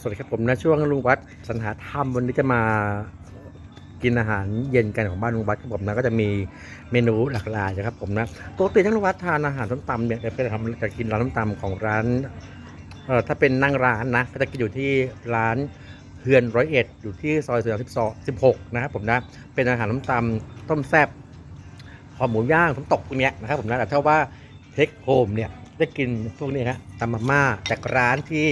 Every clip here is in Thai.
สวัสดีครับผมนะช่วงลุงวัดสรรหาธรรมวันนี้จะมากินอาหารเย็นกันของบ้านลุงวัดครับผมนะก็จะมีเมนูหลากหลายนะครับผมนะปกติทั้งลุงวัดทานอาหารส้มตำเนี่ยจะเป็นทำจะกินร้านส้มตำของร้านเอ่อถ้าเป็นนั่งร้านนะก็จะกินอยู่ที่ร้านเฮือนร้อยเอ็ดอยู่ที่ซอยเสือสิบสองสิบหกนะครับผมนะเป็นอาหารส้มตำต้มแซ่บหอมหมูย่างผมตกพวกเนี้ยนะครับผมนะแต่ถ้าว่าเทคโฮมเนี่ยได้กินพวกนี้ฮะตำมาม่าจากร้านที่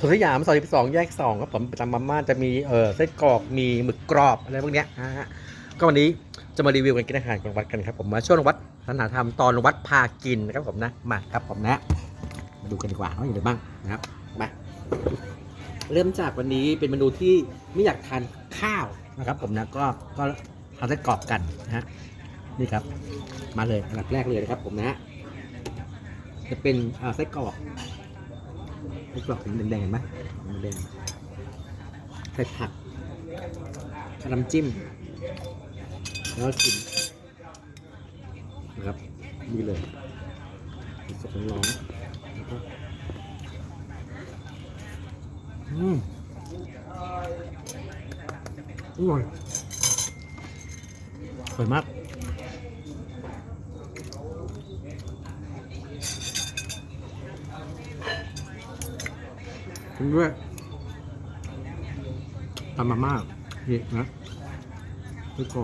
สวนสยามซอยสองแยกสองครับผมตามมาม่าจะมีเออไส้กรอกมีหมึกกรอบอะไรพวกเนี้ยนะฮะก็วันนี้จะมารีวิวกันกินอาหารของวัดกันครับผมมาช่วงวัดสถานธรรมตอนวัดพากินนะครับผมนะมาครับผมนะมาดูกันดีกว่าว่าอย่างไรบ้างนะครับมาเริ่มจากวันนี้เป็นเมนูที่ไม่อยากทานข้าวนะครับ ผมนะก็ก็ทานไส้กรอกกันนะฮะนี่ครับ มาเลยอันดับแรกเลยนะครับผมนะจะเป็นอ่าไส้กรอก ไอ้กรอกสีแดงๆเห็นไหมแดงใส่ผักน้ำจิ้ม แล้วก็กินนะครับนี่เลยสดร้อนๆแล้วก็อืมอร่อยสวยมาก กินด้วยตำมาม่านี่นะแล้วก็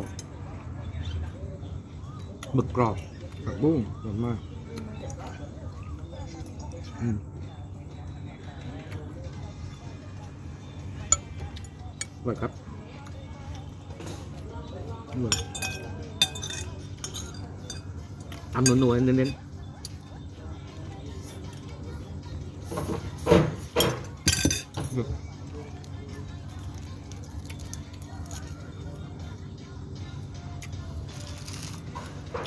หมึกกรอบผักบุ้งอร่อยมากอืมอร่อยครับอร่อยทำนัวๆเน้นๆ หมึก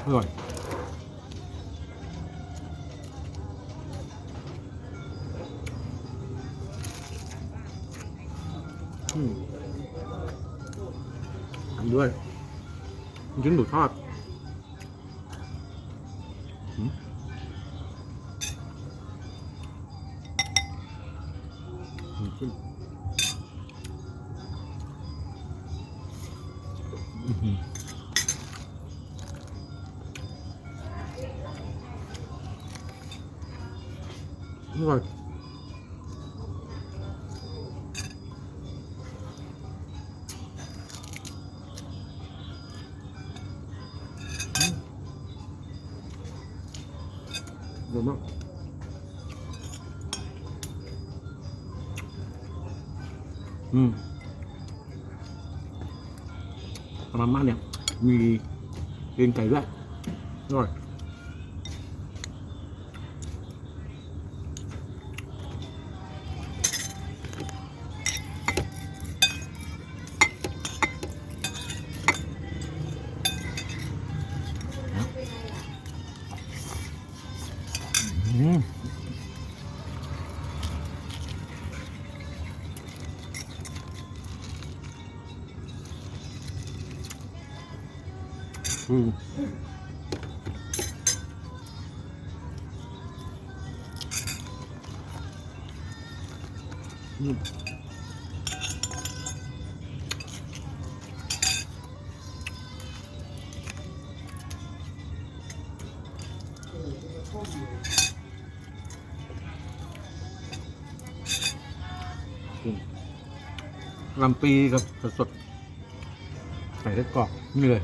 อร่อยอืมทำด้วยชิ้นห อื้อหืออร่อยอร่อย มากอืมมาม่าเนี่ย มีเอ็นไก่ด้วยอร่อย อืมอืมอืมลำปีกับสดๆใส่ไส้กรอกนี่เลย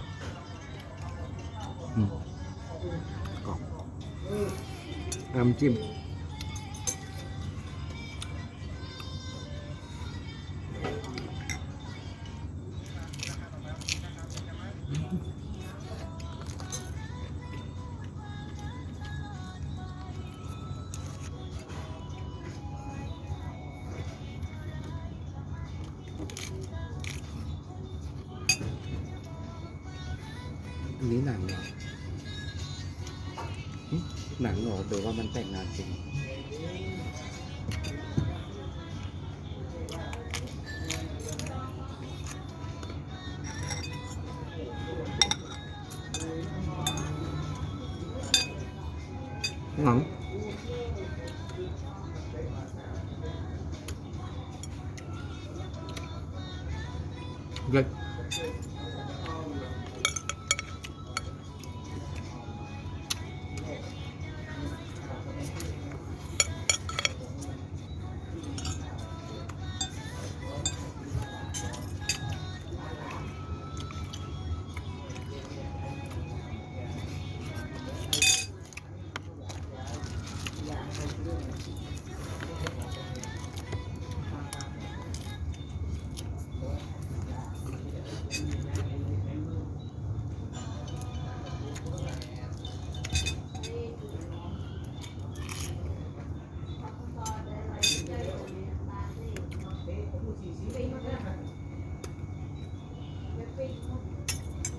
กรอบน้ำจิ้มอันนี้ หนังหรอหรือว่ามันแต่งงานจริงหนังเลย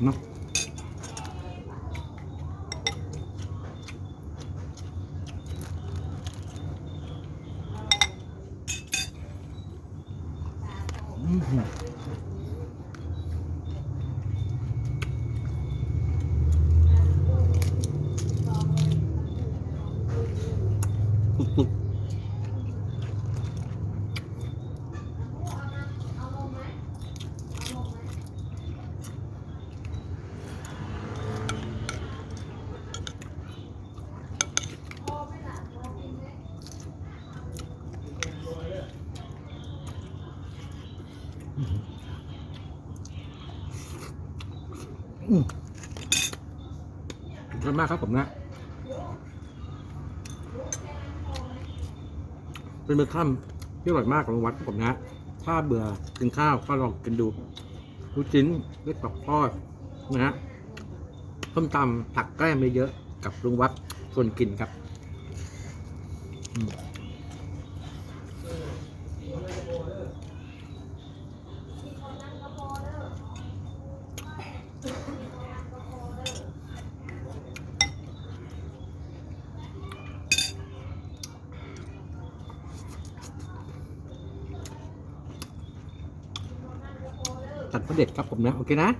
เอื้อสุดยมากครับผมนะเป็นมื้อค่ำที่อร่อยมากของวัดครับผมนะ ถ้าเบื่อกินข้าวก็ลองกินดูลูกชิ้นเล็กตอกทอดนะฮะส้มตำผักแกล้มเยอะๆกับลุงวัดชวนกินครับ ตัดพระเด็ดครับผมนะ โอเคนะ